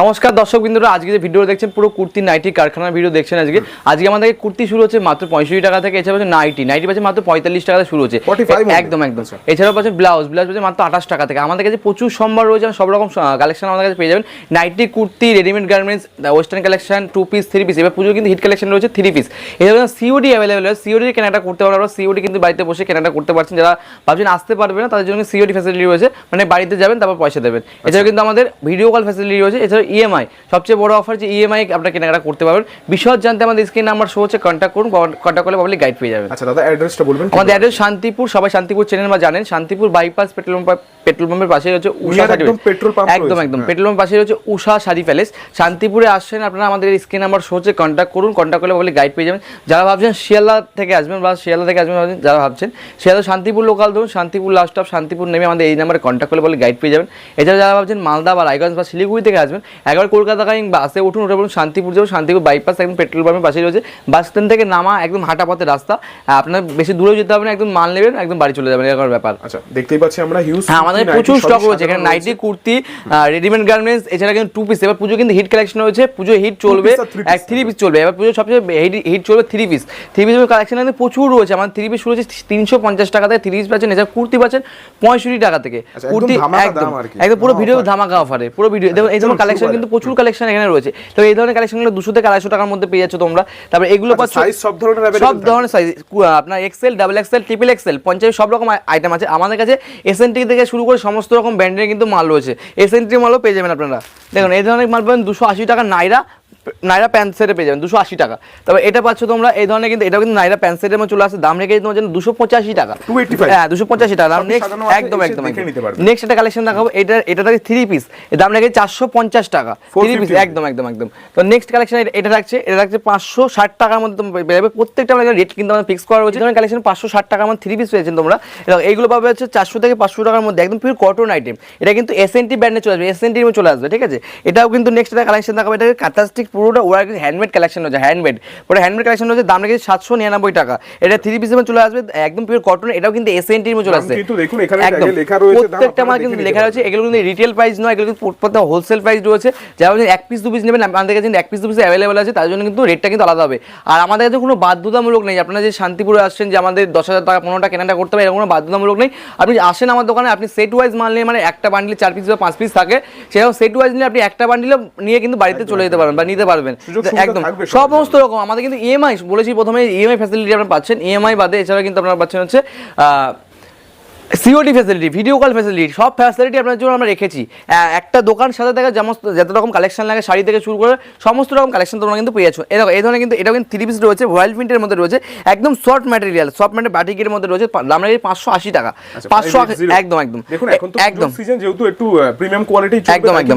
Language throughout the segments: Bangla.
নমস্কার দর্শক বিন্দুরা আজকে যে ভিডিও দেখছেন পুরো কুর্তি নাইটি কারখানার ভিডিও দেখছেন আজকে। আজকে আমাদের কুর্তি শুরু হচ্ছে মাত্র পঁয়ষট্টি টাকা থেকে এছাড়া হচ্ছে নাইটি। নাইটি পাচ্ছে মাত্র পঁয়তাল্লিশ টাকা থেকে শুরু হচ্ছে। 45 একদম একদম। আচ্ছা। এছাড়াও পাচ্ছে ব্লাউজ। ব্লাউজ পাচ্ছে মাত্র আঠাশ টাকা থেকে। আমাদের কাছে প্রচুর সম্ভার রয়েছে সব রকম কালেকশন আমাদের কাছে পেয়ে যাবেন। Nighty kurti readymade garments western collection two piece three piece এবার পুজো কিন্তু হিট কালেকশন রয়েছে থ্রি পিস এছাড়া সিওডি অ্যাভেলেবেল হয় সিওডি কেনাটা করতে পারবেন সিওডি কিন্তু বাড়িতে বসে কেনাটা করতে পারছেন। যারা ভাবছেন আসতে পারবে না তাদের জন্য সিওডি ফ্যাসিলিটি রয়েছে। মানে বাড়িতে যাবেন তারপর পয়সা দেবেন। এছাড়া কিন্তু আমাদের ভিডিও কল ফ্যাসিলিটি রয়েছে। এছাড়া ইএমআই সবচেয়ে বড় অফার যে ইএমআই আপনারা কেনাকাটা করতে পারবেন। বিশদ জানতে আমাদের স্ক্রিন নাম্বার শো হচ্ছে কন্ট্যাক্ট করুন কন্ট্যাক্ট করলে পাবলিক গাইড পেয়ে যাবেন। আচ্ছা দাদা অ্যাড্রেসটা বলবেন আমাদের অ্যাড্রেস শান্তিপুর সবাই শান্তিপুর চেনেন বা জানেন Shantipur bypass petrol pump petrol পাম্পের পাশে হচ্ছে উষা Near শাড়ি একদম একদম একদম। পেট্রোল পাম্পের পাশে হচ্ছে উষা শাড়ি প্যালেস শান্তিপুরে আসছেন আপনারা আমাদের স্ক্রিন নাম্বার শো হচ্ছে কন্ট্যাক্ট করুন কন্ট্যাক্ট করলে বলে গাইড পেয়ে যাবেন। যারা ভাবছেন শিয়ালদা থেকে আসবেন বা শিয়ালদা থেকে আসবেন যারা ভাবছেন শিয়ালদা শান্তিপুর লোকাল ধরুন শান্তিপুর লাস্ট অফ শান্তিপুর নেমে আমাদের এই নাম্বারে কন্ট্যাক্ট করলে বলে গাইড পেয়ে যাবেন। এছাড়া যারা ভাবছেন মালদা বা রায়গঞ্জ বা শিলিগুড়ি থেকে আসবেন একবার কলকাতা কাহিং বাসে উঠুন উঠে বলুন শান্তিপুর যাব শান্তিপুর বাইপাস একদম পেট্রোল পাম্পের পাশে রয়েছে। বাস স্ট্যান্ড থেকে নামা একদম হাঁটা পথে রাস্তা। আপনার বেশি দূরেও যেতে হবে না একদম মাল নেবেন একদম বাড়ি চলে যাবেন এরকম ব্যাপার। আচ্ছা দেখতেই পাচ্ছি আমরা হিউজ হ্যাঁ আমাদের প্রচুর স্টক রয়েছে এখানে নাইটি কুর্তি রেডিমেড গার্মেন্টস এছাড়া কিন্তু টু পিস এবার পুজো কিন্তু হিট কালেকশন রয়েছে পুজো হিট চলবে এক থ্রি পিস চলবে এবার পুজো সবচেয়ে হিট চলবে থ্রি পিস থ্রি পিসের কালেকশন কিন্তু প্রচুর রয়েছে আমাদের থ্রি পিস শুরু হচ্ছে তিনশো পঞ্চাশ টাকা থেকে থ্রি পিস পাচ্ছেন এছাড়া কুর্তি পাচ্ছেন পঁয়ষট্টি টাকা থেকে। আচ্ছা, কুর্তি একদম। একদম পুরো ভিডিও ধামাকা অফারে পুরো ভিডিও দেখুন এই ধরনের চলুন, কালেকশন কিন্তু প্রচুর কালেকশন এখানে রয়েছে। তো এই ধরনের কালেকশনগুলো দুশো থেকে আড়াইশো টাকার মধ্যে পেয়ে যাচ্ছ তোমরা। তারপরে এগুলো আচ্ছা, পাচ্ছ সব ধরনের সব ধরনের সাইজ আপনার XL double XL triple XL পঞ্চাশ সব রকম আইটেম আছে। আমাদের কাছে এসএনটি থেকে শুরু করে সমস্ত রকম ব্র্যান্ডের কিন্তু মাল রয়েছে। এসএনটি মালও পেয়ে যাবেন আপনারা। দেখুন এই ধরনের মাল পাবেন দুশো আশি টাকা নাইরা নাইরা প্যান্ট সেটে পেয়ে যাবেন দুশো আশি টাকা। তবে এটা পাচ্ছ তোমরা এই ধরনের কিন্তু এটা কিন্তু নাইরা প্যান্ট সেটের মধ্যে চলে আসছে দাম রেখে তোমার জন্য দুশো পঁচাশি টাকা। হ্যাঁ দুশো পঁচাশি টাকা নেক্সট একদম একদম। নেক্সট একটা কালেকশন দেখাবো এটা এটা থাকে থ্রি পিস এর দাম রেখে চারশো পঞ্চাশ টাকা। থ্রি পিস একদম একদম একদম। তো নেক্সট কালেকশন এটা রাখছে এটা রাখছে পাঁচশো ষাট টাকার মধ্যে পেয়ে যাবে। প্রত্যেকটা আমাদের রেট কিন্তু আমাদের ফিক্স করা রয়েছে। ধরনের কালেকশন পাঁচশো ষাট টাকার মধ্যে থ্রি পিস পেয়েছেন তোমরা। এইগুলো পাবে হচ্ছে চারশো থেকে পাঁচশো টাকার মধ্যে একদম পিওর কটন আইটেম এটা কিন্তু এস এন টি ব্র্যান্ডে চলে আসবে এস এন টির চলে আসবে ঠিক আছে? এটাও কিন্তু নেক্সট একটা কালেকশন দেখাবো এটা কাতাস্টিক পুরোটা ওরা কিন্তু হ্যান্ডমেড কালেকশন রয়েছে হ্যান্ডমেড পুরো হ্যান্ডমেড কালেকশন রয়েছে দাম রেখেছে সাতশো নিরানব্বই টাকা। এটা থ্রি পিসের চলে আসবে একদম পিওর কটন এটাও কিন্তু এস এন টির মধ্যে চলে আসবে কিন্তু দেখুন এখানে একদম। লেখা রয়েছে, প্রত্যেকটা মাল কিন্তু লেখা রয়েছে এগুলো কিন্তু রিটেল প্রাইস নয় এগুলো কিন্তু প্রত্যেকটা হোলসেল প্রাইস রয়েছে। যারা বলছেন এক পিস দু পিস নেবেন আমাদের কাছে এক পিস দু পিস অ্যাভেলেবল আছে তার জন্য কিন্তু রেটটা কিন্তু আলাদা হবে। আর আমাদের কাছে কোনো বাধ্যতামূলক নেই আপনারা যে শান্তিপুরে আসছেন যে আমাদের দশ হাজার টাকা পনেরোটা কেনাটা করতে হবে এরকম কোনো বাধ্যতামূলক নেই। আপনি আসেন আমার দোকানে আপনি সেট ওয়াইজ মাল নিয়ে মানে একটা বান্ডিলে চার পিস বা পাঁচ পিস থাকে সেরকম সেট ওয়াইজ নিয়ে আপনি একটা বান্ডিলে নিয়ে কিন্তু বাড়িতে চলে যেতে পারবেন বা নিতে পারবেন। একদম সমস্ত রকম। আমাদের কিন্তু ইএমআই বলেছি প্রথমে ইএমআই ফ্যাসিলিটি আপনারা পাচ্ছেন। ইএমআই বাদে এছাড়া কিন্তু আপনারা পাচ্ছেন হচ্ছে আহ, COD facility video call facility সব ফ্যাসিলিটি আপনার জন্য আমরা রেখেছি। একটা দোকান সাথে দেখা যেমন যত রকম কালেকশন লাগে শাড়ি থেকে শুরু করে সমস্ত রকম কালেকশন তোমরা কিন্তু পেয়ে যাচ্ছ। এরকম এই ধরনের কিন্তু এটা কিন্তু থ্রি পিস রয়েছে রয়্যাল প্রিন্টের মধ্যে রয়েছে একদম সফট ম্যাটেরিয়াল সফট ম্যাটের বাটিকের মধ্যে রয়েছে দাম রেখেছি পাঁচশো আশি টাকা। আচ্ছা, পাঁচশো 580 একদম একদম। একদম। সিজন যেহেতু একটু প্রিমিয়াম কোয়ালিটি একদম একদম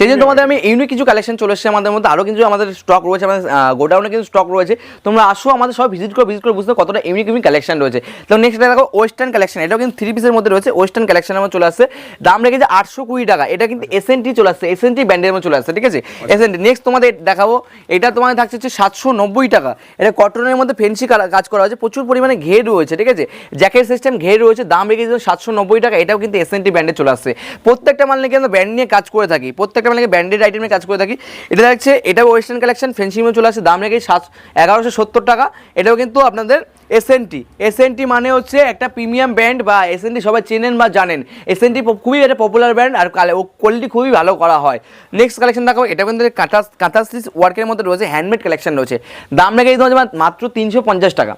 সেই জন্য তোমাদের আমি ইউনিক কিছু কালেকশন চলে এসেছে আমাদের মধ্যে আরও কিছু আমাদের স্টক রয়েছে আমাদের গোডাউনে কিন্তু স্টক রয়েছে। তোমরা আসো আমাদের সব ভিজিট করে ভিজিট করে বুঝতে কতটা ইউনিক ইউনিক কালেকশন রয়েছে। তো নেক্সট দেখো ওয়েস্টার্ন কালেকশন এটাও কিন্তু থ্রি পিসের মধ্যে রয়েছে ওয়েস্টার্ন কালেকশনের মধ্যে চলে আসছে। দাম রেখেছে আটশো কুড়ি টাকা। এটা কিন্তু এসএনটি চলে আসছে। এসএনটি ব্যান্ডের মধ্যে চলে আসছে, ঠিক আছে? এসএনটি নেক্সট তোমাদের দেখাবো। এটা তোমাদের থাকছে হচ্ছে সাতশো নব্বই টাকা। এটা কটনের মধ্যে ফেন্সি কাজ করা হয়েছে। প্রচুর পরিমাণে ঘের রয়েছে, ঠিক আছে? জ্যাকেট সিস্টেম ঘের রয়েছে, দাম রেখেছে সাতশো নব্বই টাকা। এটাও কিন্তু এসএনটি ব্যান্ডে চলে আসছে। প্রত্যেকটা মাল নিয়ে কিন্তু ব্র্যান্ড নিয়ে কাজ করে থাকি। প্রত্যেকটা মাল নিয়ে ব্র্যান্ডেড আইটেম নিয়ে কাজ করে থাকি। এটা দেখছে এটা ওয়েস্টার্ন কালেকশন ফেন্সি মধ্যে চলে আসছে। দাম রেখে সাত, এগারোশো সত্তর টাকা। এটাও কিন্তু আপনাদের এসএনটি এসএনটি মানে হচ্ছে একটা প্রিমিয়াম ব্র্যান্ড বা এসএনটি সবাই চেনেন বা জানেন। এসএনটি খুবই একটা পপুলার ব্র্যান্ড আর কোয়ালিটি খুবই ভালো করা হয়। নেক্সট কালেকশন দেখো এটা কিন্তু কাঁথা কাঁথা ওয়ার্কের মধ্যে রয়েছে হ্যান্ডমেড কালেকশন রয়েছে। দাম রেখে দিতে হচ্ছে মাত্র তিনশো পঞ্চাশ টাকা।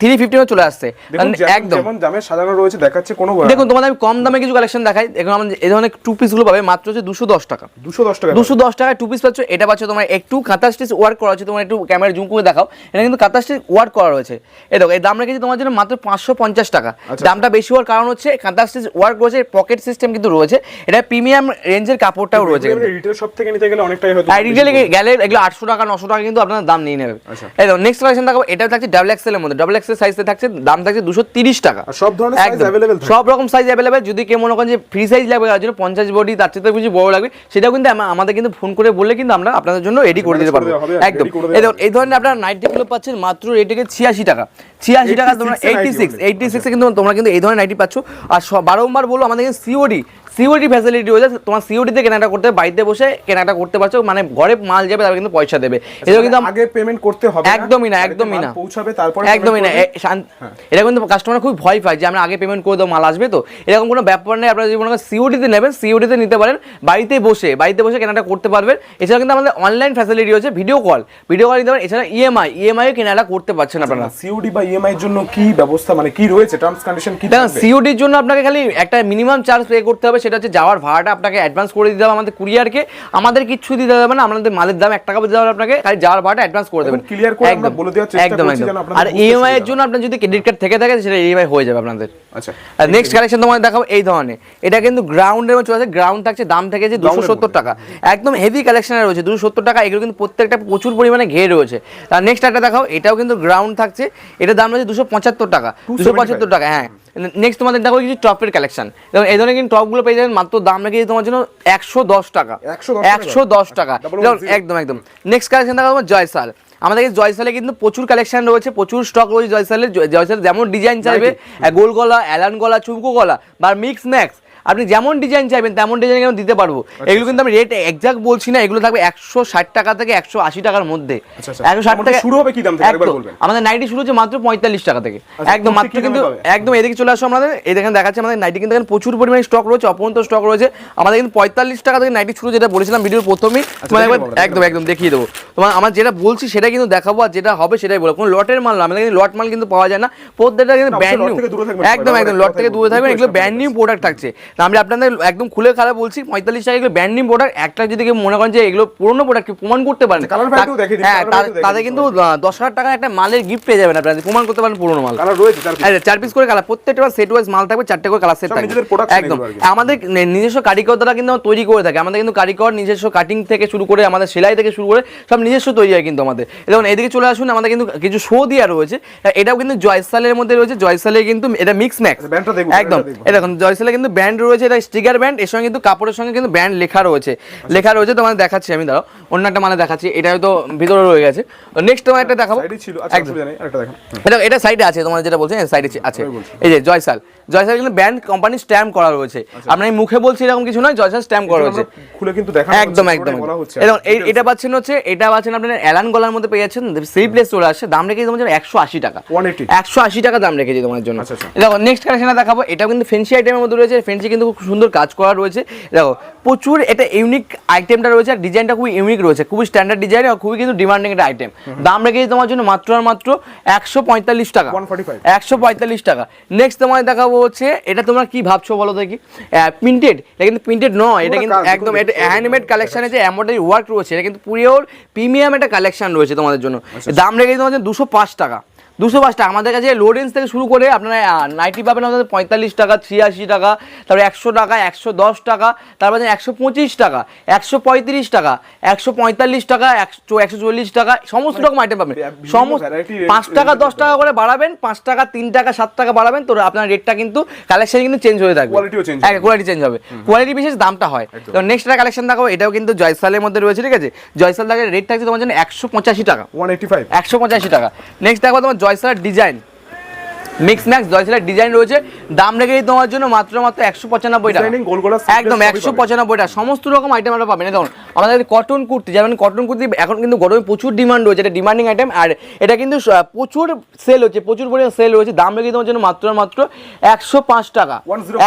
থ্রি ফিফটি চলে আসছে। যেমন- একদম। দামে সাজানো রয়েছে দেখাচ্ছে কোনো দেখুন তোমাদের আমি কম দামে কিছু কালেকশন দেখাই। দেখুন আমাদের এই ধরনের টু পিসগুলো পাবে মাত্র হচ্ছে দুশো দশ টাকা। দুশো দশ টাকা দুশো দশ টাকায় টু পিস পাচ্ছ এটা পাচ্ছ তোমার একটু কাঁথা স্টিচ ওয়ার্ক করা হচ্ছে। তোমার একটু ক্যামেরা জুম করে দেখাও। এটা কিন্তু কাঁথা স্টিচ ওয়ার্ক করা রয়েছে। এই দেখো এই দাম রেখেছি তোমার জন্য মাত্র পাঁচশো পঞ্চাশ টাকা। আচ্ছা। দামটা বেশি হওয়ার কারণ হচ্ছে কাঁথা স্টিচ ওয়ার্ক রয়েছে পকেট সিস্টেম কিন্তু রয়েছে। এটা প্রিমিয়াম রেঞ্জের কাপড়টাও রয়েছে রিটেল শপ থেকে নিতে গেলে অনেকটাই হয়তো রিটেলে গেলে এগুলো আটশো টাকা নশো টাকা কিন্তু আপনার দাম নিয়ে নেবে আচ্ছা। এই দেখো নেক্সট কালেকশন দেখাবো। এটা থাকছে ডাবল মধ্যে। ডাবল এক্সেল সাইজে থাকছে দাম থাকছে দুশো তিরিশ টাকা। সব ধরনের সাইজ অ্যাভেলেবেল সব রকম সাইজ অ্যাভেলেবেল যদি কেউ মনে করেন যে ফ্রি সাইজ লাগবে তার জন্য পঞ্চাশ বডি তার চেয়ে কিছু বড় লাগবে সেটাও কিন্তু আমাদের কিন্তু ফোন করে বললে কিন্তু আমরা আপনাদের জন্য রেডি করে দিতে পারব। একদম। এই দেওয়া দেখুন, এই ধরনের আপনারা নাইটিগুলো পাচ্ছেন মাত্র রেটে ছিয়াশি টাকা। ছিয়াশি টাকা তোমরা 86 এ এইটি সিক্স এইটি সিক্সে কিন্তু তোমরা কিন্তু এই ধরনের নাইটি পাচ্ছ। আর বারংবার বলো আমাদের সিওডি সিওডি ফ্যাসিলিটি রয়েছে তোমার সিওডিতে কেনাকাটা করতে হবে, বাড়িতে বসে কেনাকাটা করতে পারছ মানে ঘরে মাল যাবে তারা কিন্তু পয়সা দেবে। এটা কিন্তু আম- আগে পেমেন্ট করতে হবে একদমই না, একদমই না। পৌঁছাবে তারপরে একদমই না payment এটা কিন্তু কাস্টমার খুব ভয় পায় যে আমরা আগে পেমেন্ট করে দেবো মাল আসবে তো? এরকম কোনো ব্যাপার নেই আপনারা যদি মনে করেন সিওডিতে নেবেন সিওডিতে নিতে পারেন বাড়িতে বসে বাড়িতে বসে কেনাটা করতে পারবেন। এছাড়া কিন্তু আমাদের অনলাইন ফ্যাসিলিটি রয়েছে ভিডিও কল ভিডিও কল নিতে পারেন এছাড়া E ইএমআই ইএমআই কেনাটা করতে পারছেন আপনারা। সিওডি বা ইএমআই এর জন্য কি ব্যবস্থা মানে কি রয়েছে? টার্মস কন্ডিশন কি? সিওডির জন্য আপনাকে খালি একটা মিনিমাম চার্জ পে করতে হবে সেটা হচ্ছে যাওয়ার ভাড়াটা আপনাকে অ্যাডভান্স করে দিতে হবে আমাদের কুরিয়ারকে আমাদের কিচ্ছু দিতে হবে না আমাদের মালের দাম এক টাকা দিতে হবে আপনাকে খালি যাওয়ার ভাড়াটা অ্যাডভান্স করে দেবেন। clear করে আমরা বলে দেওয়ার চেষ্টা একদম করছি একদম। আর ইএমআই এর জন্য আপনার যদি ক্রেডিট কার্ড থেকে থাকে সেটা ইএমআই হয়ে যাবে আপনাদের। আচ্ছা। আর নেক্সট কালেকশন তোমাদের দেখাবো এই ধরনের। এটা কিন্তু গ্রাউন্ডের মধ্যে চলে আসে গ্রাউন্ড থাকছে দাম থেকে যে দুশো সত্তর টাকা। একদম হেভি কালেকশন রয়েছে দুশো সত্তর টাকা এগুলো কিন্তু প্রত্যেকটা প্রচুর পরিমাণে ঘের রয়েছে। আর নেক্সট একটা দেখাও এটাও কিন্তু গ্রাউন্ড থাকছে এটার দাম রয়েছে দুশো পঁচাত্তর টাকা দুশো পঁচাত্তর টাকা হ্যাঁ। নেক্সট তোমাদের দেখো কিছু টপের কালেকশন এবং এই ধরনের কিন্তু টপগুলো পেয়ে যাবেন মাত্র দাম রেখেছি তোমার জন্য একশো দশ টাকা। 110 একশো দশ টাকা। একদম একদম। নেক্সট কালেকশন দেখাবো জয়সাল। আমাদের কাছে জয়সালে কিন্তু প্রচুর কালেকশন রয়েছে প্রচুর স্টক রয়েছে জয়সালের জয়সালে যেমন ডিজাইন চাইবে গোল গলা অ্যালান গলা চুমকো গলা বা মিক্স ম্যাক্স আপনি যেমন ডিজাইন চাইবেন তেমন ডিজাইন কিন্তু দিতে পারব। আচ্ছা, এগুলো কিন্তু আমি রেট এক্সাক্ট বলছি না এগুলো থাকবে একশো ষাট টাকা থেকে একশো আশি টাকার মধ্যে। আচ্ছা, আচ্ছা। একশো ষাট টাকা শুরু হবে কি দাম। আমাদের নাইটি শুরু হচ্ছে মাত্র পঁয়তাল্লিশ টাকা থেকে। আচ্ছা, একদম মাত্র কিন্তু একদম এদিকে চলে আসো আমাদের। এই দেখেন দেখাচ্ছে আমাদের নাইটি কিন্তু এখানে প্রচুর পরিমাণে স্টক রয়েছে অপরন্ত স্টক রয়েছে। আমাদের কিন্তু পঁয়তাল্লিশ টাকা থেকে নাইটি শুরু যেটা বলেছিলাম ভিডিওর প্রথমেই। তোমার একবার একদম একদম দেখিয়ে দেবো। তোমার আমার যেটা বলছি সেটা কিন্তু দেখাবো আর যেটা হবে সেটাই বলব। কোনো লটের মাল না আমাদের কিন্তু লট মাল কিন্তু পাওয়া যায় না। প্রত্যেকটা কিন্তু না, ব্র্যান্ড নিউ একদম একদম লট থেকে দূরে থাকবেন এগুলো ব্র্যান্ড নিউ প্রোডাক্ট থাকছে। তা আমরা আপনাদের একদম খুলে খারাপ বলছি পঁয়তাল্লিশ টাকা এগুলো ব্র্যান্ড প্রোডাক্ট একটা যদি কেউ মনে করেন যে এগুলো পুরোনো প্রোডাক্ট প্রমাণ করতে পারেন। হ্যাঁ তাদের কিন্তু দশ হাজার টাকার একটা মালের গিফট পেয়ে যাবেন আপনারা প্রমাণ করতে পারেন পুরোনো মাল। রয়েছে চার পিস করে কালার প্রত্যেকটা সেট ওয়াইজ মাল থাকবে চারটে করে কালার সেট থাকবে। একদম। আমাদের নিজস্ব কারিগর দ্বারা কিন্তু তৈরি করে থাকে। আমাদের কিন্তু কারিগর নিজস্ব কাটিং থেকে শুরু করে আমাদের সেলাই থেকে শুরু করে সব নিজস্ব তৈরি হয় কিন্তু আমাদের। যেমন এদিকে চলে আসুন আমাদের কিন্তু কিছু শো দেওয়া রয়েছে। এটাও কিন্তু জয়সালের মধ্যে রয়েছে। জয়সালে কিন্তু এটা মিক্স ম্যাক্স আচ্ছা, দেখব, একদম। এটা দেখুন জয়সালে কিন্তু ব্যান্ড রয়েছে এটা স্টিকার ব্যান্ড এর সঙ্গে কিন্তু কাপড়ের সঙ্গে কিন্তু ব্যান্ড লেখা রয়েছে। লেখা রয়েছে তোমাদের দেখাচ্ছি আমি দাঁড়াও। অন্য একটা মানে দেখাচ্ছি এটা হয়তো ভিতরে রয়ে গেছে। নেক্সট তোমার একটা দেখাবো। ছিল আচ্ছা। এটা এটা সাইডে আছে তোমার যেটা বলছেন সাইডে আছে। এই যে জয়সাল। জয়সাল কিন্তু ব্যান্ড কোম্পানি স্ট্যাম্প করা রয়েছে। আপনার এই মুখে বলছি এরকম কিছু নয় জয়সাল স্ট্যাম্প করা রয়েছে। খুলে কিন্তু দেখা একদম একদম। এরকম এটা পাচ্ছেন হচ্ছে এটা পাচ্ছেন আপনার অ্যালান গলার মধ্যে পেয়ে যাচ্ছেন স্লিপলেস চলে আসছে দাম রেখেছি তোমার জন্য একশো আশি টাকা। 180 একশো আশি টাকা দাম রেখেছি তোমার জন্য। আচ্ছা, আচ্ছা। দেখো নেক্সট কালেকশনে দেখাবো এটা কিন্তু ফেন্সি আইটেমের মধ্যে রয়েছে ফেন্সি কিন্তু খুব সুন্দর কাজ করা রয়েছে। দেখো প্রচুর এটা ইউনিক আইটেমটা রয়েছে আর ডিজাইনটা খুবই ইউনিক রয়েছে। খুবই স্ট্যান্ডার্ড ডিজাইন আর খুবই কিন্তু ডিমান্ডিং একটা আইটেম দাম রেখেছি তোমার জন্য মাত্র আর মাত্র একশো পঁয়তাল্লিশ টাকা। একশো পঁয়তাল্লিশ টাকা। নেক্সট তোমায় দেখাবো হচ্ছে এটা তোমরা কি ভাবছ বলো দেখি? প্রিন্টেড এটা কিন্তু প্রিন্টেড নয় এটা কিন্তু একদম এটা হ্যান্ডমেড কালেকশনে যে এমব্রয়ডারি ওয়ার্ক রয়েছে এটা কিন্তু পুরো প্রিমিয়াম একটা কালেকশন রয়েছে তোমাদের জন্য। দাম রেখেছি তোমাদের দুশো পাঁচ টাকা। দুশো পাঁচ টাকা আমাদের কাছে লো রেঞ্জ থেকে শুরু করে আপনারা নাইটি পাবেন আমাদের পঁয়তাল্লিশ টাকা ছিয়াশি টাকা তারপরে একশো টাকা একশো দশ টাকা তারপরে একশো পঁচিশ টাকা একশো পঁয়ত্রিশ টাকা একশো পঁয়তাল্লিশ টাকা একশো একশো চল্লিশ টাকা সমস্ত রকম আইটেম পাবেন। সমস্ত পাঁচ টাকা দশ টাকা করে বাড়াবেন পাঁচ টাকা তিন টাকা সাত টাকা বাড়াবেন তো আপনার রেটটা কিন্তু কালেকশন কিন্তু চেঞ্জ হয়ে থাকবে। হ্যাঁ কোয়ালিটি চেঞ্জ হবে। কোয়ালিটি বিশেষ দামটা হয়। তো নেক্সট একটা কালেকশন দেখাবো এটাও কিন্তু জয়সালের মধ্যে রয়েছে ঠিক আছে? জয়সাল দাগের রেট থাকছে তোমার জন্য একশো পঁচাশি টাকা। 185 একশো পঁচাশি টাকা। নেক্সট দেখো তোমার জয়সালের ডিজাইন। মিক্স ম্যাক্স জয়সালার ডিজাইন রয়েছে। দাম রেখে তোমার জন্য মাত্র মাত্র একশো পঁচানব্বই টাকা। একদম একশো পঁচানব্বইটা পঁচানব্বই টাকা। সমস্ত রকম আইটেম আমরা পাবেন। দেখুন আমাদের কটন কুর্তি যেমন কটন কুর্তি এখন কিন্তু গরমে প্রচুর ডিমান্ড রয়েছে এটা ডিমান্ডিং আইটেম আর এটা কিন্তু প্রচুর সেল হচ্ছে প্রচুর পরিমাণে সেল রয়েছে দাম রেখে তোমার জন্য মাত্র মাত্র একশো পাঁচ টাকা।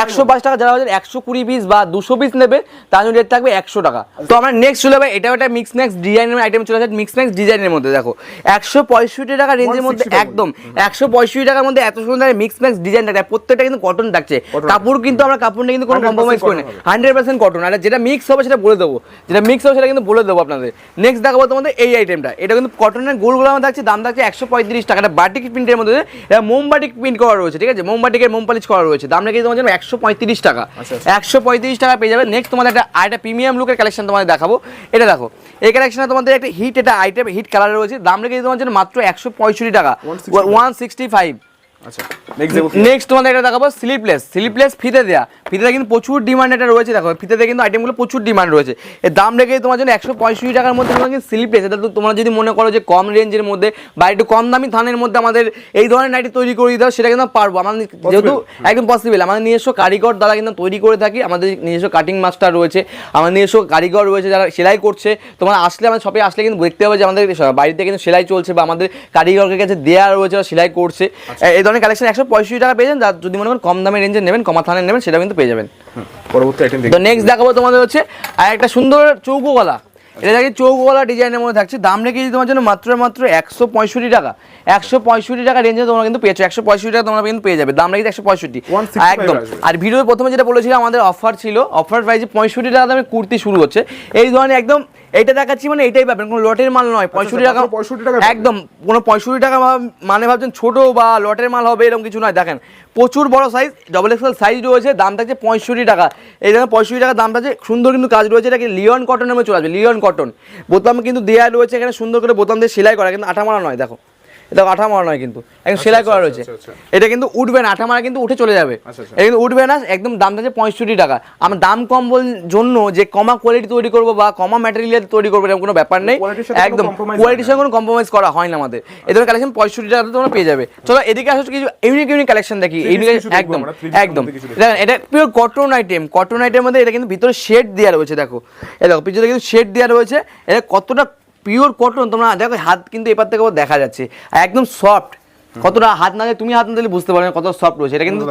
একশো পাঁচ টাকা যারা হচ্ছে একশো কুড়ি পিস বা দুশো পিস নেবে তার জন্য রেট থাকবে একশো টাকা। তো আমরা নেক্সট চলে যাবে এটাও একটা মিক্স ম্যাক্স ডিজাইনের আইটেম চলে আসে মিক্স ম্যাক্স ডিজাইনের মধ্যে দেখো। একশো পঁয়ষট্টি টাকা রেঞ্জের মধ্যে একদম একশো পঁয়ষট্টি টাকার মধ্যে এত সুন্দর মিক্স ম্যাক্স ডিজাইন থাকে প্রত্যেকটা কিন্তু কটন থাকছে। কাপড় কিন্তু আমরা কাপড়টা কিন্তু কোনো 100% কম্প্রোমাইজ করি না। হান্ড্রেড পার্সেন্ট কটন আর যেটা মিক্স হবে সেটা বলে দেবো। যেটা মিক্স হবে সেটা কিন্তু বলে দেবো আপনাদের। নেক্সট দেখাবো তোমাদের এই আইটেমটা এটা কিন্তু কটনের গোলগুলো আমার থাকছে দাম থাকছে একশো পঁয়ত্রিশ টাকা। এটা বাটিক প্রিন্টের মধ্যে এটা মোমবাটিক প্রিন্ট করা রয়েছে ঠিক আছে? মোমবাটিকের মোম পালিশ করা রয়েছে। দাম রেখে তোমার জন্য একশো পঁয়ত্রিশ টাকা। আচ্ছা, আচ্ছা। একশো পঁয়ত্রিশ টাকা পেয়ে যাবে। নেক্সট তোমাদের একটা আরেকটা প্রিমিয়াম লুকের কালেকশন তোমাদের দেখাবো। এটা দেখো এই কালেকশনে তোমাদের একটা হিট এটা আইটেম হিট কালার রয়েছে। দাম রেখে তোমার জন্য মাত্র একশো পঁয়ষট্টি টাকা। One sixty five. আচ্ছা নেক্সট? নেক্সট তোমাদের এটা দেখাবো স্লিপলেস স্লিপলেস ফিতে দেওয়া ফিতে কিন্তু প্রচুর ডিমান্ড এটা রয়েছে দেখো। ফিতেতে কিন্তু আইটেমগুলো প্রচুর ডিমান্ড রয়েছে। এর দাম রেখে তোমার জন্য একশো পঁয়ষট্টি টাকার মধ্যে তোমার কিন্তু স্লিপলেস এটা তো তোমরা যদি মনে করো যে কম রেঞ্জের মধ্যে বা একটু কম দামি থানের মধ্যে আমাদের এই ধরনের নাইটি তৈরি করে দিতে হবে সেটা কিন্তু পারব। আমাদের যেহেতু একদম পসিবল আমাদের নিজস্ব কারিগর দ্বারা কিন্তু তৈরি করে থাকি। আমাদের নিজস্ব কাটিং মাস্টার রয়েছে। আমাদের নিজস্ব কারিগর রয়েছে যারা সেলাই করছে। তোমার আসলে আমাদের শপে আসলে কিন্তু দেখতে হবে যে আমাদের বাড়িতে কিন্তু সেলাই চলছে বা আমাদের কারিগরের কাছে দেওয়া রয়েছে বা সেলাই করছে। ধরনের কালেকশন একশো পঁয়ষট্টি টাকা পেয়ে যান যার যদি মনে করেন কম দামের রেঞ্জে নেবেন কমা থানের নেবেন সেটা কিন্তু পেয়ে যাবেন। পরবর্তী আইটেম তো নেক্সট দেখাবো তোমাদের হচ্ছে আর একটা সুন্দর চৌকো গলা এটা দেখি চৌকো গলা ডিজাইনের মধ্যে থাকছে। দাম রেখেছি তোমার জন্য মাত্র মাত্র একশো পঁয়ষট্টি টাকা। একশো পঁয়ষট্টি টাকা রেঞ্জে তোমরা কিন্তু পেয়েছ। একশো পঁয়ষট্টি টাকা তোমরা কিন্তু পেয়ে যাবে। দাম রেখেছি একশো পঁয়ষট্টি। একদম। আর ভিডিওর প্রথমে যেটা বলেছিলাম আমাদের অফার ছিল অফার প্রাইসে পঁয়ষট্টি টাকা দামে কুর্তি শুরু হচ্ছে। এই ধরনের একদম এইটা দেখাচ্ছি মানে এটাই পাবেন কোনো লটের মাল নয় পঁয়ষট্টি টাকা পঁয়ষট্টি টাকা একদম কোনো পঁয়ষট্টি টাকা মানে ভাবছেন ছোট বা লটের মাল হবে এরকম কিছু নয়। দেখেন প্রচুর বড় সাইজ ডবল এক্সেল সাইজ রয়েছে দাম থাকছে পঁয়ষট্টি টাকা। এই দেখেন পঁয়ষট্টি টাকা দাম থাকছে সুন্দর কিন্তু কাজ রয়েছে এটা কি লিওন কটনের নামে চলে আসবে লিওন কটন বোতাম কিন্তু দেওয়া রয়েছে এখানে সুন্দর করে বোতাম দিয়ে সেলাই করা কিন্তু আঠা মারা নয় দেখো। এটা আঠা মারা নয় কিন্তু। একদম সেলাই করা আচ্ছা, রয়েছে। আচ্ছা, আচ্ছা। এটা কিন্তু উঠবে না আঠা মারা কিন্তু উঠে চলে যাবে। আচ্ছা, আচ্ছা। এটা কিন্তু উঠবে না একদম দাম থাকছে পঁয়ষট্টি টাকা। আমার দাম কম বল- জন্য যে কমা কোয়ালিটি তৈরি করব বা কমা ম্যাটেরিয়াল তৈরি করব এরকম কোনো ব্যাপার নেই। একদম কোয়ালিটির সঙ্গে কোনো কম্প্রোমাইজ করা হয় না আমাদের। এদের কালেকশন পঁয়ষট্টি টাকাতে তোমরা পেয়ে যাবে। চলো এদিকে আসো কিছু ইউনিক ইউনিক কালেকশন দেখি। ইউনিক একদম একদম। দেখেন এটা পিওর কটন আইটেম কটন আইটেমের মধ্যে এটা কিন্তু ভিতরে শেড দেওয়া রয়েছে দেখো। এই দেখো পিছনে কিন্তু শেড দেওয়া রয়েছে। এটা কতটা পিওর কটন তোমরা দেখো হাত কিন্তু এপার থেকে দেখা যাচ্ছে। আর একদম সফট কতটা হাত না তুমি হাত না দিলে বুঝতে পারবে কত সফট রয়েছে। এটা কিন্তু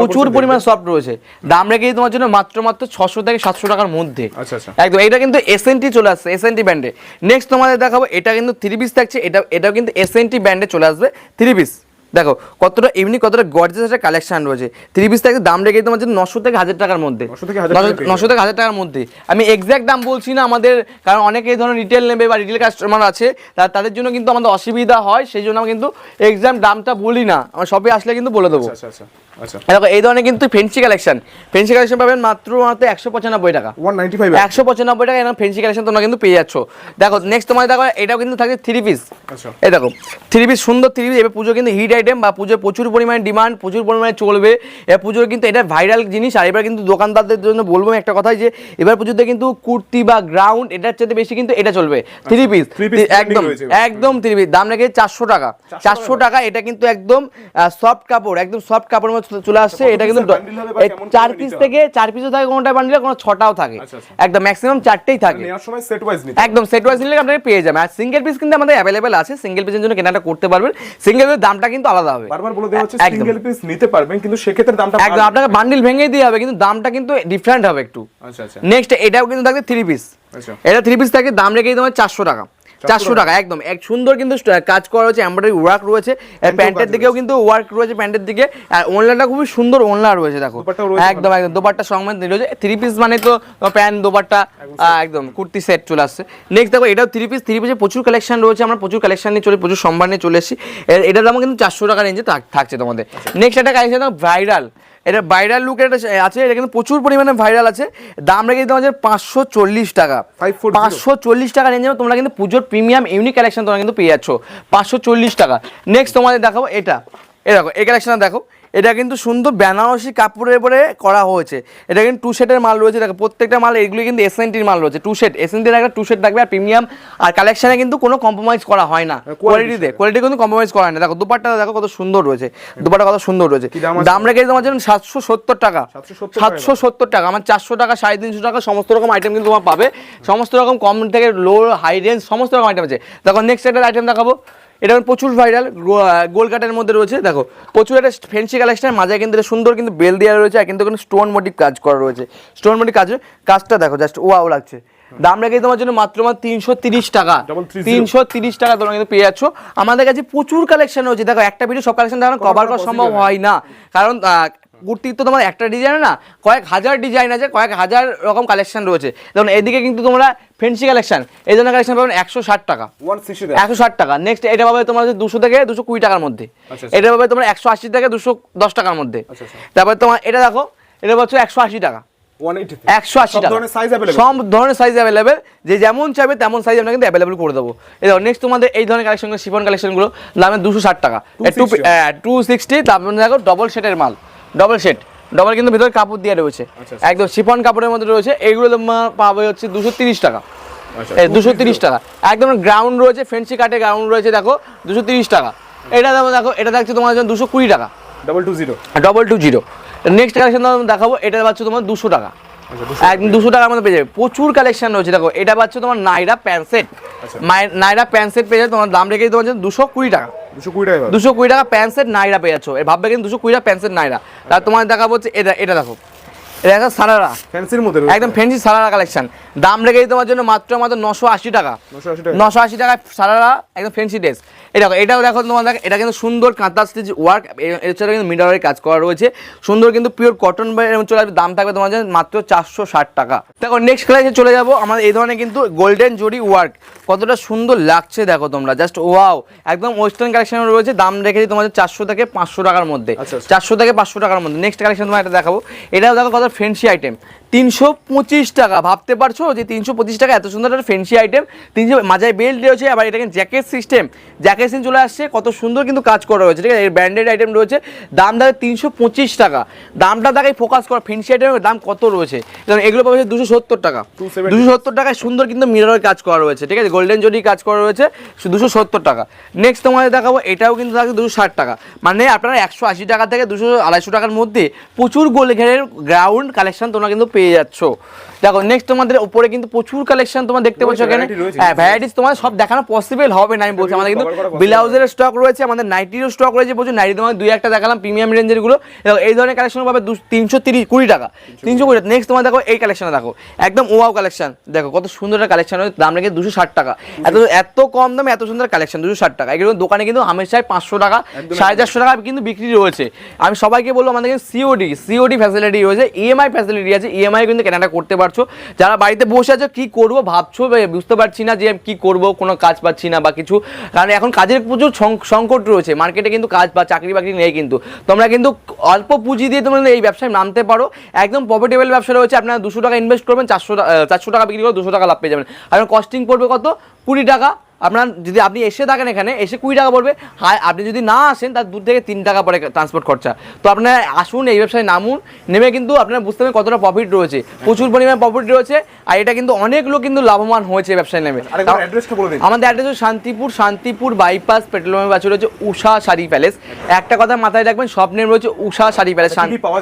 প্রচুর পরিমাণ সফট রয়েছে। দাম রেখেই তোমার জন্য মাত্র মাত্র ছশো থেকে সাতশো টাকার মধ্যে। আচ্ছা, আচ্ছা। একদম এটা কিন্তু এসএনটি চলে আসছে এসএনটি ব্র্যান্ডে নেক্সট তোমাদের দেখাবো এটা কিন্তু থ্রি পিস থাকছে এটা এটাও কিন্তু এসএনটি ব্র্যান্ডে চলে আসবে থ্রি পিস দেখো কতটা এমনি কতটা গর্জেস একটা কালেকশন রয়েছে। থ্রি পিস থেকে দাম রেখে তোমার নশো থেকে হাজার টাকার মধ্যে। 900 থেকে 1000 টাকা পেয়ে নশো থেকে হাজার টাকার মধ্যে। আমি এক্স্যাক্ট দাম বলছি না আমাদের কারণ অনেকে এই ধরনের রিটেল নেবে বা রিটেল কাস্টমার আছে তা- তাদের জন্য কিন্তু আমাদের অসুবিধা হয় সেই জন্য আমি কিন্তু এক্সাক্ট দামটা বলি না। আমার শপে আসলে কিন্তু বলে দেবো। আচ্ছা আচ্ছা। আচ্ছা। দেখো এই ধরনের কিন্তু ফেন্সি কালেকশন ফেন্সি কালেকশন পাবেন মাত্র মাত্র একশো পঁচানব্বই টাকা। 195 একশো পঁচানব্বই টাকা এরকম ফেন্সি কালেকশন তোমরা কিন্তু পেয়ে যাচ্ছ। দেখো নেক্সট তোমার দেখো এটাও কিন্তু থাকে থ্রি পিস আচ্ছা। এই দেখো থ্রি পিস সুন্দর থ্রি পিস এবার পুজো কিন্তু হিট আইটেম বা পুজো প্রচুর পরিমাণে ডিমান্ড প্রচুর পরিমাণে চলবে। এবার পুজোর কিন্তু এটা ভাইরাল জিনিস। আর এবার কিন্তু দোকানদারদের জন্য বলব একটা কথাই যে এবার পুজোতে কিন্তু কুর্তি বা গ্রাউন্ড এটার চেয়ে বেশি কিন্তু এটা চলবে। থ্রি পিস piece trending একদম। একদম থ্রি পিস দাম রেখে চারশো টাকা। চারশো টাকা। এটা কিন্তু একদম সফট কাপড় একদম সফট মধ্যে চলে আসছে এটা কিন্তু চার পিস থেকে চার পিসও থাকে কোনোটা বান্ডিলে কোনো ছটাও থাকে। আচ্ছা, আচ্ছা। একদম ম্যাক্সিমাম চারটেই থাকে। একদম সেট ওয়াইজ নিলে আপনাকে পেয়ে যাবেন। আর সিঙ্গেল পিস কিন্তু আমাদের অ্যাভেলেবেল আছে। সিঙ্গেল পিসের জন্য কেনাটা করতে পারবেন। সিঙ্গেল পিসের দামটা কিন্তু আলাদা হবে। বারবার বলে দেওয়া হচ্ছে সিঙ্গেল পিস নিতে পারবেন কিন্তু সেক্ষেত্রে দামটা একদম আপনাকে বান্ডিল ভেঙে দিয়ে হবে কিন্তু দামটা কিন্তু ডিফারেন্ট হবে একটু। আচ্ছা আচ্ছা। নেক্সট এটাও কিন্তু থাকবে থ্রি পিস আচ্ছা। এটা থ্রি পিস থাকে দাম রেখেই তোমার চারশো টাকা। চারশো টাকা। একদম। এক সুন্দর কিন্তু কাজ করা রয়েছে এমব্রয়ডারি ওয়ার্ক রয়েছে। প্যান্টের দিকেও কিন্তু ওয়ার্ক রয়েছে প্যান্টের দিকে। আর ওনলাটা খুবই সুন্দর ওনলা রয়েছে দেখো। একদম একদম। দোপাট্টা সঙ্গে রয়েছে। থ্রি পিস মানে তো প্যান্ট দোপাট্টা একদম কুর্তি সেট চলে আসছে। নেক্সট দেখো এটাও থ্রি পিস থ্রি পিসে প্রচুর কালেকশন রয়েছে। আমরা প্রচুর কালেকশন নিয়ে চলে প্রচুর সম্ভার নিয়ে চলে এসেছি। এটার দাম কিন্তু চারশো টাকা রেঞ্জে থাকছে তোমাদের। নেক্সট একটা কালেকশন ভাইরাল এটা ভাইরাল লুক এটা আছে এটা কিন্তু প্রচুর পরিমাণে ভাইরাল আছে। দাম রেখে তোমাদের পাঁচশো চল্লিশ টাকা। 540 পাঁচশো চল্লিশ টাকা রেঞ্জে তোমরা কিন্তু পুজোর প্রিমিয়াম ইউনিক কালেকশন তোমরা কিন্তু পেয়ে যাচ্ছ। পাঁচশো চল্লিশ টাকা। নেক্সট তোমাদের দেখাবো এটা। এ দেখো এই কালেকশনটা দেখো। এটা কিন্তু সুন্দর বেনারসি কাপড়ের উপরে করা হয়েছে। এটা কিন্তু টু সেটের মাল রয়েছে। দেখো প্রত্যেকটা মাল এগুলো কিন্তু এসএনটির মাল রয়েছে। টু সেট এসএনটির একটা টু সেট থাকবে আর প্রিমিয়াম আর কালেকশনে কিন্তু কোনো কম্প্রোমাইজ করা হয় না। কোয়ালিটিতে কোয়ালিটি কিন্তু কম্প্রোমাইজ করা হয় না। দেখো দুপাট্টা দেখো কত সুন্দর রয়েছে। দুপাট্টা কত সুন্দর রয়েছে। দাম? রেখে তোমার জন্য সাতশো সত্তর টাকা। সাতশো সত্তর টাকা। আমার চারশো টাকা সাড়ে তিনশো টাকা সমস্ত রকম আইটেম কিন্তু তোমার পাবে। সমস্ত রকম কম থেকে লো হাই রেঞ্জ সমস্ত রকম আইটেম আছে। দেখো নেক্সট একটা আইটেম দেখাবো। এটা প্রচুর ভাইরাল গোল কাটের মধ্যে রয়েছে। দেখো প্রচুর একটা ফেন্সি কালেকশন মাঝে কিন্তু সুন্দর কিন্তু বেল দেওয়া রয়েছে আর কিন্তু স্টোন মোটিভ কাজ করা রয়েছে। স্টোন মোটিভ কাজ কাজটা দেখো জাস্ট ওয়াও লাগছে। দাম রেখে তোমার জন্য মাত্র মাত্র তিনশো তিরিশ টাকা। তিনশো তিরিশ টাকা তোমরা কিন্তু পেয়ে যাচ্ছ। আমাদের কাছে প্রচুর কালেকশন রয়েছে। দেখো একটা ভিডিও সব কালেকশন দেখানো কভার করা সম্ভব হয় না। কারণ আহ, কুর্তির তো তোমার একটা ডিজাইন না কয়েক হাজার ডিজাইন আছে কয়েক হাজার রকম কালেকশন রয়েছে। যেমন এদিকে কিন্তু তোমরা ফেন্সি কালেকশন এই ধরনের কালেকশন পাবেন একশো ষাট টাকা। একশো ষাট টাকা। নেক্সট এটা পাবে তোমার দুশো থেকে দুশো কুড়ি টাকার মধ্যে। আচ্ছা, আচ্ছা। এটা পাবে তোমার একশো আশি থেকে দুশো দশ টাকার মধ্যে। আচ্ছা। তারপর তোমার এটা দেখো এটা পাচ্ছ একশো আশি টাকা। একশো আশি সব টাকা। ধরনের সব ধরনের সাইজ অ্যাভেলেবেল যে যেমন চাইবে তেমন সাইজ আমরা কিন্তু অ্যাভেলেবল করে দেবো। দেখো নেক্সট তোমাদের এই ধরনের কালেকশনগুলো শিফন কালেকশনগুলো দামে দুশো ষাট টাকা। টু টু সিক্সটি তারপর দেখো ডবল সেটের মাল। ডবল সেট ডবল কিন্তু ভিতরে কাপড় দিয়ে রয়েছে। আচ্ছা, একদম শিফন কাপড়ের মধ্যে রয়েছে। এইগুলো তোমার পাবে হচ্ছে দুশো তিরিশ টাকা। আচ্ছা, দুশো তিরিশ টাকা। একদম গ্রাউন্ড রয়েছে ফেন্সি কাটে গ্রাউন্ড রয়েছে দেখো দুশো তিরিশ টাকা। এটা দেখো দেখো এটা দেখছি তোমার জন্য দুশো কুড়ি টাকা। Double two zero double two zero next collection দেখাবো এটা পাচ্ছ তোমার দুশো টাকা। আচ্ছা একদম দুশো টাকার মধ্যে পেয়ে যাবে। প্রচুর কালেকশন রয়েছে দেখো এটা পাচ্ছ তোমার নাইরা প্যান্ট সেট আচ্ছা। নাইরা প্যান্ট সেট পেয়ে যাবে তোমার দাম রেখে তোমার দুশো কুড়ি টাকা। দুশো কুড়ি টাকা দুশো কুড়ি টাকা প্যান্ট সেট নাইরা পেয়ে যাচ্ছ। এ ভাববে কিন্তু দুশো কুড়ি টাকা প্যান্ট সেট নাইরা। তার তোমার দেখাবো হচ্ছে এটা এটা দেখো। এটা দেখো সারারা। ফ্যান্সির মধ্যে। একদম ফেন্সি সারারা কালেকশন দাম রেখেই তোমার জন্য মাত্র মাত্র নশো আশি টাকা। 980 টাকা। নশো আশি টাকা সারারা একদম ফেন্সি ড্রেস দেখো এটাও দেখো তোমার দেখো এটা কিন্তু সুন্দর কাঁথা স্টিচ ওয়ার্ক এছাড়া কিন্তু মিডারের কাজ করা রয়েছে। সুন্দর কিন্তু পিওর কটন চলে আসবে। দাম থাকবে তোমার জন্য মাত্র চারশো ষাট টাকা। দেখো নেক্সট ক্লাসে চলে যাব। আমাদের এই ধরনের কিন্তু গোল্ডেন জরি ওয়ার্ক কতটা সুন্দর লাগছে দেখো তোমরা। জাস্ট ওয়াও একদম ওয়েস্টার্ন কালেকশন রয়েছে। দাম রেখেছি তোমাদের চারশো থেকে পাঁচশো টাকার মধ্যে। আচ্ছা, আচ্ছা। চারশো থেকে পাঁচশো টাকার মধ্যে। নেক্সট কালেকশন তোমার এটা দেখাবো। এটাও দেখো কত ফেন্সি আইটেম তিনশো পঁচিশ টাকা। ভাবতে পারছ যে তিনশো পঁচিশ টাকা এত সুন্দর একটা ফেন্সি আইটেম তিনশো মাজায় বেল্ট রয়েছে আবার এটা জ্যাকেট সিস্টেম জ্যাকেট সিস্টেম চলে আসছে কত সুন্দর কিন্তু কাজ করা রয়েছে ঠিক আছে? এর ব্র্যান্ডেড আইটেম রয়েছে দাম দেখে তিনশো পঁচিশ টাকা। দামটা দেখে ফোকাস করা ফেন্সি আইটেমের দাম কত রয়েছে? যেমন এগুলো পাবে দুশো সত্তর টাকা। দুশো সত্তর। টাকায় সুন্দর কিন্তু মিররের কাজ করা রয়েছে ঠিক আছে? গোল্ডেন জরি কাজ করা রয়েছে দুশো সত্তর টাকা। নেক্সট তোমাদের দেখাবো এটাও কিন্তু থাকবে দুশো ষাট টাকা। মানে আপনারা একশো আশি টাকা থেকে দুশো আড়াইশো টাকার মধ্যে প্রচুর গোল ঘেরের গ্রাউন্ড কালেকশন তোমরা কিন্তু পেয়ে যাচ্ছ। দেখো নেক্সট তোমাদের উপরে কিন্তু প্রচুর কালেকশন তোমরা দেখতে পাচ্ছ এখানে। হ্যাঁ ভ্যারাইটিস তোমাদের সব দেখানো পসিবল হবে না আমি বলছি। আমাদের কিন্তু ব্লাউজের স্টক রয়েছে আমাদের নাইটিরও স্টক রয়েছে প্রচুর নাইটি তোমাদের দুই একটা দেখালাম প্রিমিয়াম রেঞ্জেরগুলো। দেখো এই ধরনের কালেকশন পাবে তিনশো তিরিশ কুড়ি টাকা। তিনশো কুড়ি নেক্সট তোমার দেখো এই কালেকশন দেখো একদম ওয়াও কালেকশন দেখো কত সুন্দর একটা কালেকশন হয়েছে দাম রেখে দুশো ষাট টাকা। এত এত কম দামে এত সুন্দর কালেকশন দুশো ষাট টাকা। এগুলো দোকানে কিন্তু হামেশাই পাঁচশো টাকা সাড়ে চারশো টাকা কিন্তু বিক্রি রয়েছে। আমি সবাইকে বলব আমাদের সিওডি সিওডি ফ্যাসিলিটি রয়েছে ইএমআই ফ্যাসিলিটি আছে ইএমআই কিন্তু কেনাটা করতে পারছ। যারা বাড়িতে বসে আছো, কি করব ভাবছ? বুঝতে পারছি না যে কি করব, কোনো কাজ পাচ্ছি না বা কিছু। কারণ এখন কাজের প্রচুর সংকট রয়েছে। মার্কেটে কিন্তু কাজ বা চাকরি বাকরি নেই কিন্তু। তোমরা কিন্তু অল্প পুঁজি দিয়ে তোমরা এই ব্যবসায় নামতে পারো। একদম প্রফিটেবল ব্যবসা রয়েছে। আপনারা দুশো টাকা ইনভেস্ট করবেন, চারশো চারশো টাকা বিক্রি করে দুশো টাকা লাভ পেয়ে যাবেন। আর কস্টিং পড়বে কত? কুড়ি টাকা। আপনার যদি আপনি এসে থাকেন এখানে এসে কুড়ি টাকা পড়বে। আর আপনি যদি না আসেন তার দূর থেকে তিন টাকা পরে ট্রান্সপোর্ট খরচা। তো আপনার আসুন এই ব্যবসায় নামুন নেমে কিন্তু আপনার বুঝতে পারবেন কতটা প্রফিট রয়েছে। প্রচুর পরিমাণে প্রফিট রয়েছে আর এটা কিন্তু অনেক লোক কিন্তু লাভবান হয়েছে এই ব্যবসায় নেমে। আমাদের অ্যাড্রেস হচ্ছে শান্তিপুর শান্তিপুর বাইপাস পেট্রোল পাম্পের পাশে রয়েছে উষা শাড়ি প্যালেস একটা কথা মাথায় রাখবেন স্বপ্নের রয়েছে উষা শাড়ি প্যালেস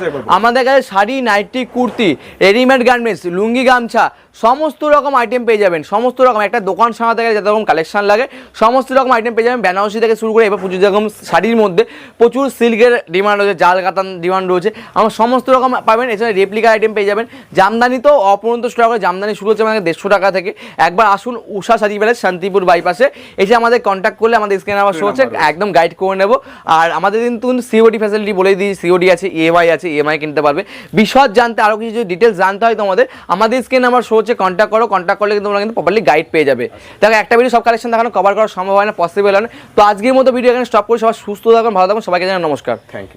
যায় বলব? আমাদের কাছে sari nighty kurti readymade garments lungi গামছা সমস্ত রকম আইটেম পেয়ে যাবেন সমস্ত রকম একটা দোকান সাজাতে গেলে যত রকম কালেকশন লাগে সমস্ত রকম আইটেম পেয়ে যাবেন বেনারসি থেকে শুরু করে এবার পুজো যেরকম শাড়ির মধ্যে প্রচুর সিল্কের ডিমান্ড রয়েছে জাল কাতান ডিমান্ড রয়েছে আমার সমস্ত রকম পাবেন এছাড়া রেপ্লিকা আইটেম পেয়ে যাবেন জামদানি তো অপরন্ত স্টক হয় জামদানি শুরু হচ্ছে আমাদের দেড়শো টাকা থেকে। একবার আসুন উষা শাড়ি প্যালেস শান্তিপুর বাইপাসে এসে আমাদের কন্ট্যাক্ট করলে আমাদের স্ক্রিন আবার শো হচ্ছে একদম গাইড করে নেব। আর আমাদের কিন্তু সিওডি ফ্যাসিলিটি বলে দিই সিওডি আছে ইএমআই আছে ইএমআই কিনতে পারবে। বিশদ জানতে আরও কিছু যদি ডিটেলস জানতে হয় তোমাদের আমাদের স্ক্রিন আমার শো হচ্ছে কন্ট্যাক্ট করো কন্ট্যাক্ট করলে কিন্তু তোমরা কিন্তু প্রপারলি গাইড পেয়ে যাবে। দেখো, একটা ভিডিও সব কালেকশন দেখানো কভার করা সম্ভব হয় না পসিবল হয় না। তো আজকের মতো ভিডিও এখানে স্টপ করে, সবাই সুস্থ থাকুন, ভালো থাকুন, সবাইকে জানান নমস্কার। Thank you